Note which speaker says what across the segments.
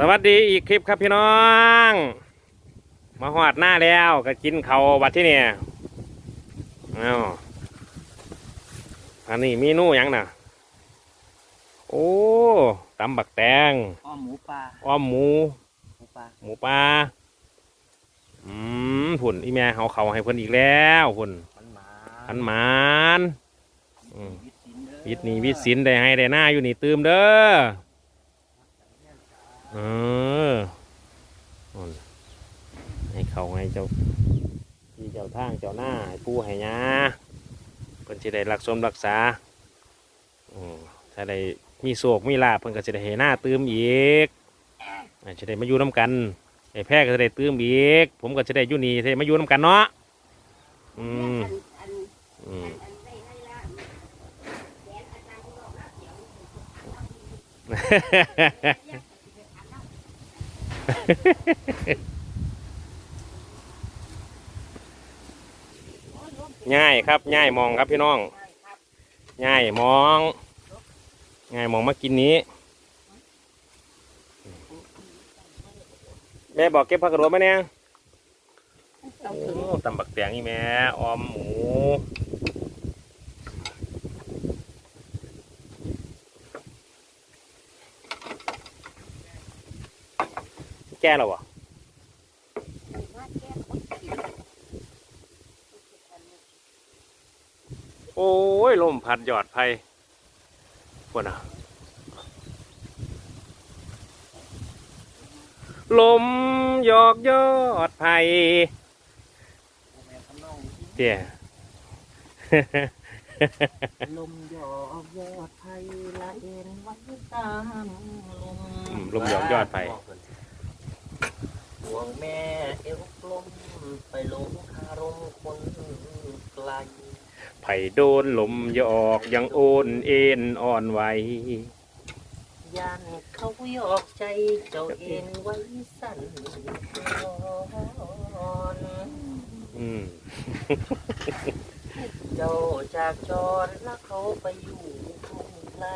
Speaker 1: สวัสดีอีกคลิปครับพี่น้อง มาหอดหน้าแล้วก็กินเขาวบัดที่เนี่ยอ้าวอันนี้เมนูหยังน่ะ โอ้ตำบักแตง
Speaker 2: อ้อมหมูปลา
Speaker 1: อ้อมหมู
Speaker 2: หมูปลา
Speaker 1: หมูปลาอืมผุ่นอีแม่เอาเขาให้เพิ่นอีกแล้วผุ่น
Speaker 2: มันหมา
Speaker 1: ขันหมานอืม
Speaker 2: วิตสินเด้อ
Speaker 1: วิทย์นี่วิทย์สินได้ให้ได้หน้าอยู่นี่ตืมเด้อ เออให้เขาให้เจ้าที่เจ้าทางเจ้าหน้าให้ปูให้ยาเพิ่นจะได้รักสมรักษาอถ้าได้มีโศกมีลาเพิ่นก็จะได้ให้หน้าตืมอีกอาจจะได้มาอยู่น้ำกันไอ้แพร่ก็จะได้ตืมอีก ผมก็จะได้อยู่นี่จะได้มาอยู่น้ำกันเนาะอืมอืม ง่ายครับง่ายมองครับพี่น้องง่ายมองง่ายมองมากินนี้ แม่บอกเก็บผักกระโดดไหมเนี่ยโอ้ตำบักแตงนี่แม่ออมหมู ก้แล้ววะโอ้ยลมพัดหยอดไผ่ปวดอะลมหยอกยอดไผ่เตี่ย
Speaker 2: ลมหยอกยอดไผ่ละเอ็นไว้ตามลม
Speaker 1: อืมลมหยอกยอดไผ่
Speaker 2: ห่วงแม่เอวกลมไปลงคารมคนไกล
Speaker 1: ไผ่โดนลมหยอกยังโอนเอ็นอ่อนไหว
Speaker 2: ย่านเขาหยอกใจเจ้าเอ็นไว้สั่นคลอน
Speaker 1: อืม
Speaker 2: เจ้าจากจรแล้วเขาไปอยู่กรุงไกล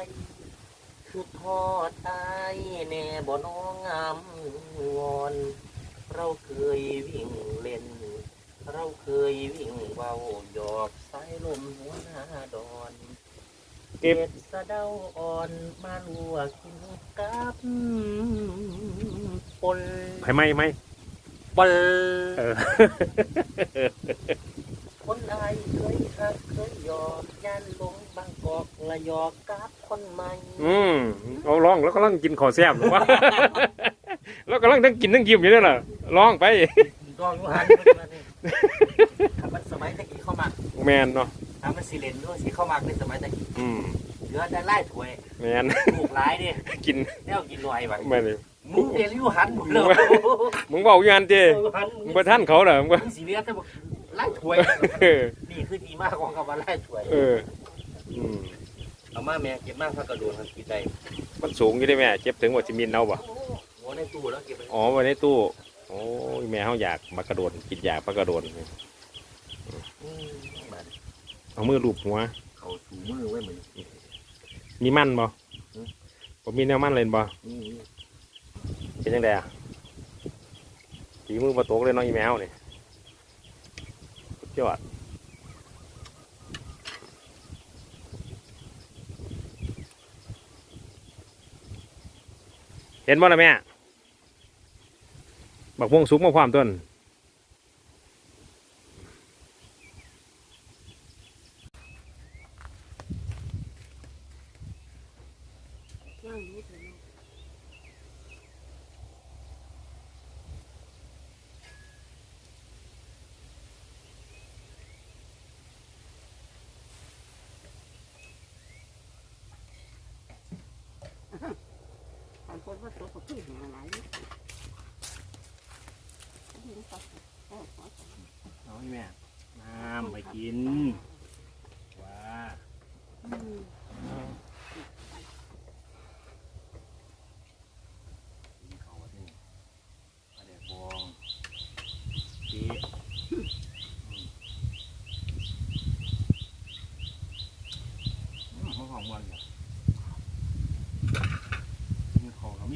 Speaker 2: คือทอดตายแน่บ่น้องงามงอนเราเคยวิ่งเล่น เราเคยวิ่งเบาหยอกสายลมหัวหน้าดอน
Speaker 1: เก็บ
Speaker 2: เก็บสะเดาอ่อนมาลวกกินกับปน
Speaker 1: ไผ่ไหมไหม
Speaker 2: ปล
Speaker 1: เออ
Speaker 2: คนอายเคยหักเคยหยอกยันลง บางกอกละหยอกกับคนใหม่
Speaker 1: อืมเอาลองแล้วก็ลังกินขอแซ่บหรือวะ แล้วก็ลังทั้งกินทั้งยิ้มอยู่นี่แหละลองไป
Speaker 2: กองยูฮันมันนี่ถ้ามันสมัยตะกี้เข้ามา
Speaker 1: แมนเนาะ
Speaker 2: ถ้ามันสีเลนด้วยสีเข้ามาในสมัยตะกี้
Speaker 1: อืม
Speaker 2: เหลือได้ไล่ถวย
Speaker 1: แมน
Speaker 2: ถูกร้ายดิ
Speaker 1: กิน
Speaker 2: แล้วกินหน่อยแบบ
Speaker 1: แม่นเลย
Speaker 2: มึงเรียนยูฮันหมดเลย
Speaker 1: มึงบอกอยู่อันเจ
Speaker 2: ยูฮัน
Speaker 1: มึงไปท่านเขาเหรอมึงบ่
Speaker 2: มึงสีเหลือแต่บอกไล่ถวย
Speaker 1: เออ
Speaker 2: นี่คือดีมากของคำว่าไล่ถวย
Speaker 1: เอออืม
Speaker 2: เอามาแม่เก็บมากพักกระโดดทันทีใจ
Speaker 1: มันสูงอยู่ได้แม่เจ็บถึงว่าจิมินเอาบ่
Speaker 2: หัวในตู้แล้วเก็บไป
Speaker 1: อ๋อไว้ในตู้โอ้ยแม่เขาอยากมากระโดดกินอยากมากระโดด
Speaker 2: อืมมา
Speaker 1: เอามือลูบหัว
Speaker 2: เขาถูมือไว้เหมือน
Speaker 1: มีมันบ่
Speaker 2: อืม
Speaker 1: บ่มีแนวมันเลยบ่
Speaker 2: นี่
Speaker 1: เป็นยังไงอะฝีมือประตกเลยเน้องอีแมวนี่สุดยอด เห็นบ่ล่ะแม่บักม่วงสุกมาความต้น
Speaker 3: บางคนว่าตัวเขาขึ้นหัวไหล
Speaker 1: เอาอีแม่น้ำไปกิน ว้าเขาว่าที่นี่ปลาแดกบองจี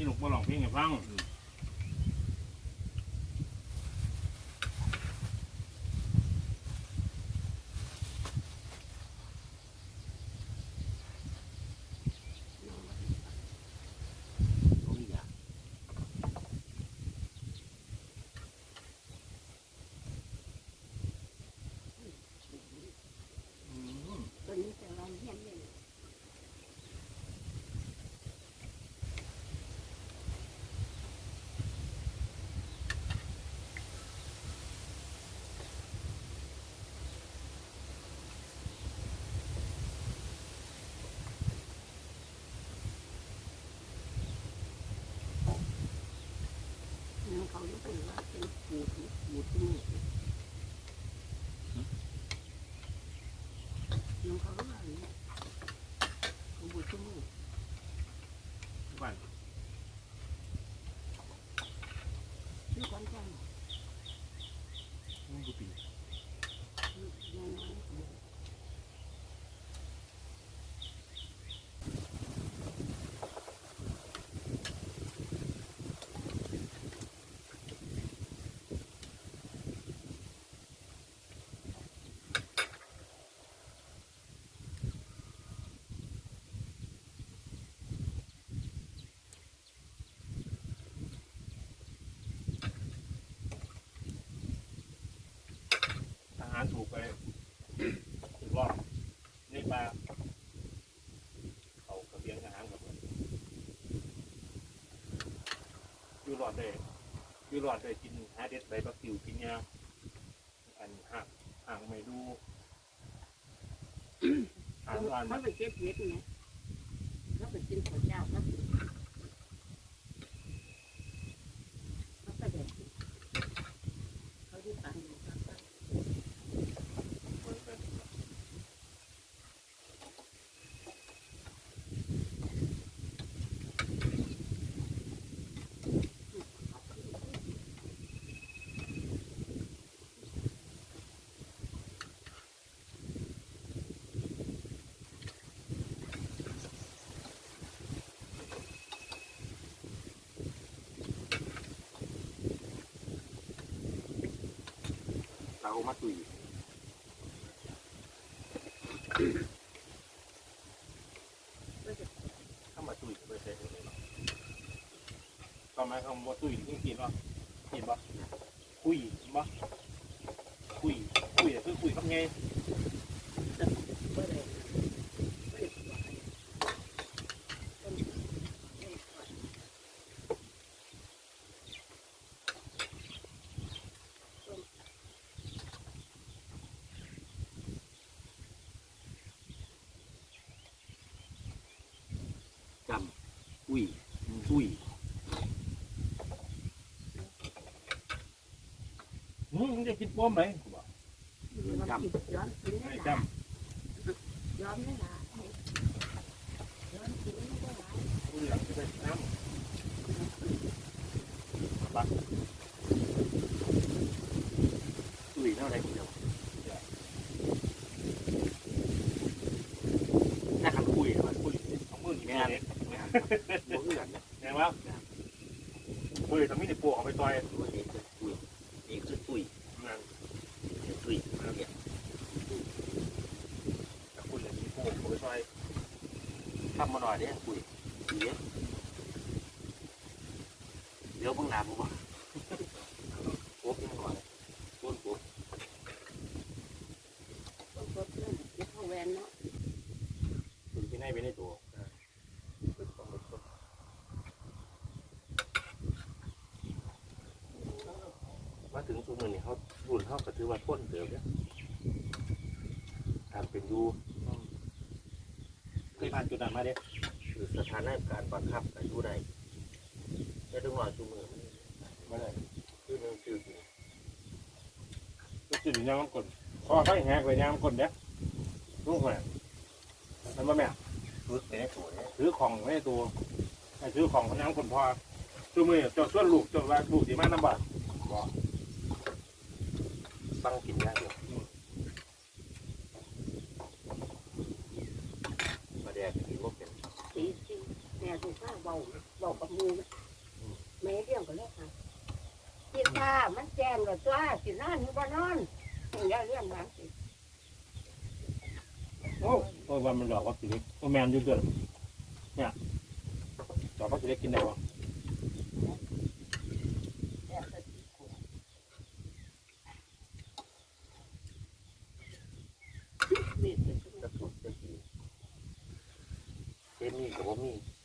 Speaker 1: หลวงพ่องวันเหรอมีเขาเขามีลูกบ่ลองเพลงไง
Speaker 4: ฟัง
Speaker 2: โอ้ยอยาก
Speaker 3: ตัวนี้จะลองเฮียนเลย น้ำเขายังเป็นว่าเป็นปูดปูดที่นี่ น้ำเขาว่าอย่างนี้ปูดที่นี่
Speaker 4: บ้าน
Speaker 3: นี่คนแก่
Speaker 4: มึงกูปี
Speaker 3: ยังไง
Speaker 4: ทหารถูกไปถูกรอบนี่มาเอากระเบียงทหารกับมันอยู่รอดได้อยู่รอดได้กินหาเด็ดใบบักติวกินยาอันหักห่างไม่ดูห่างอัน
Speaker 3: เขาไปเก็บเห็ดไงเขาไปกินข้าวเจ้าเขากินเขาไปเด็ดเขาที่ปันอยู่เขาไป
Speaker 2: เตามาตุย
Speaker 4: เข้ามาตุยไปใส่เลยเนาะก็หมความว่าตุ้ยจริงๆว่ากินบ่คุยกินบ่คุยคุยคือคุยกับไง
Speaker 3: ไม่ได้ไม่ได้
Speaker 2: จำ อุ้ยตุ้ย
Speaker 4: มึงจะกินป้อมไหมกูบอก
Speaker 3: ย้ย้อนกินได้
Speaker 4: จ
Speaker 3: ลายย้อนได้หลาย้อนกินได้หลายำ
Speaker 4: กูเหลืองจะไปน้ำบัก
Speaker 2: ตุ้ยเท่าไรกูเดียวถ้าคำคุยมัน
Speaker 4: คุยของมึงนี่แม่น
Speaker 2: บ่คือกันนะ
Speaker 4: แม่ว่าคุยทำมินิโปะเอาไปต่อย
Speaker 2: ตัวนี้คือตุ้ยนี่คือตุ้ย
Speaker 4: นั่น
Speaker 2: ตุ้ยเนี่ย
Speaker 4: แต่คุยอย่างนี้โปะเอาไปต่อย
Speaker 2: ทำมาหน่อยเนี่ยตุ้ยเดี๋ยวเดี๋ยวเพิ่งน้ำกูบ่โป๊บยังหน่อยโป๊บโป๊บ
Speaker 3: คุ
Speaker 4: ณที่ไหนไปในตัว
Speaker 2: มาถึงช่วงนี้เขารุ่นเขาก็ถือว่าพ้นเติมเนี่ย ทำเป็นดู
Speaker 4: เคยผ่านจุดนั้นมาเด้
Speaker 2: คือสถานการณ์บังคับกันอยู่ได้แต่ถึงว่าชั่วมือมัน
Speaker 4: มาเลย
Speaker 2: คือมันคือ
Speaker 4: จุดยางมันกดคอไฟแหกเลยยางมันกดเด้ลูกแม่มันมาแม่
Speaker 2: รุดไปในตัวเนี่ย
Speaker 4: ถือของไว้ในตัวไอ้ถือของเขายังคนพอตัวมือเจ้าส่วนลูกเจ้าว่าลูกสีมาน้ำบาดบอก
Speaker 2: ตั้งกินได้อยู่มาแดกกินพวกเป็น
Speaker 3: สีสีแต่ถูกข้าวเบาเบากับมูมันแจ้งแล้วตัวสินอนหรือบ่นอนอย่าเรื่องหลังสิ
Speaker 1: โอ้โอ้วันมันดอกว่าสีเล็กโอ้แมนอยืดเดือนเนี่ยดอกว่าสีเล็กกินได้ปะ
Speaker 3: แจ้งแต่ที่ขวดนี่เป็นทุก
Speaker 2: กระสุนจะกี่เคมีกับว่ามีใส่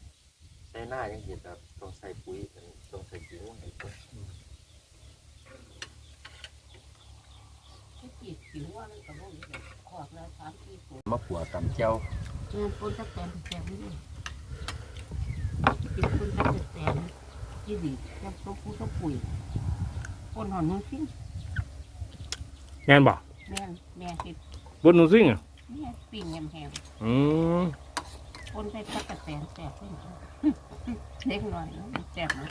Speaker 2: หน้ายังเห็นแบบต้องใส่ปุ๋ยกันต้องใส่ปุ๋ยให้ตัว
Speaker 3: ที่จีบผิวว่ามันก็บ่มีขอกแล้วสามสี่ขวด
Speaker 2: มะขัวตำเจ้า
Speaker 3: เงินปนตะแตนแตนนี่กินปนตะแตนยี่ดียังต้องพูดต้องปุ๋ยปนหอนนึงซิ่ง
Speaker 1: แมนบ่
Speaker 3: แม่นแม่เห็ด
Speaker 1: บนหนูซิ่งอะ
Speaker 3: แม่ปิ้งแฮมแฮม
Speaker 1: อืม
Speaker 3: คนไปตักกระแสนแสบเด็กหน่อยแสบนะ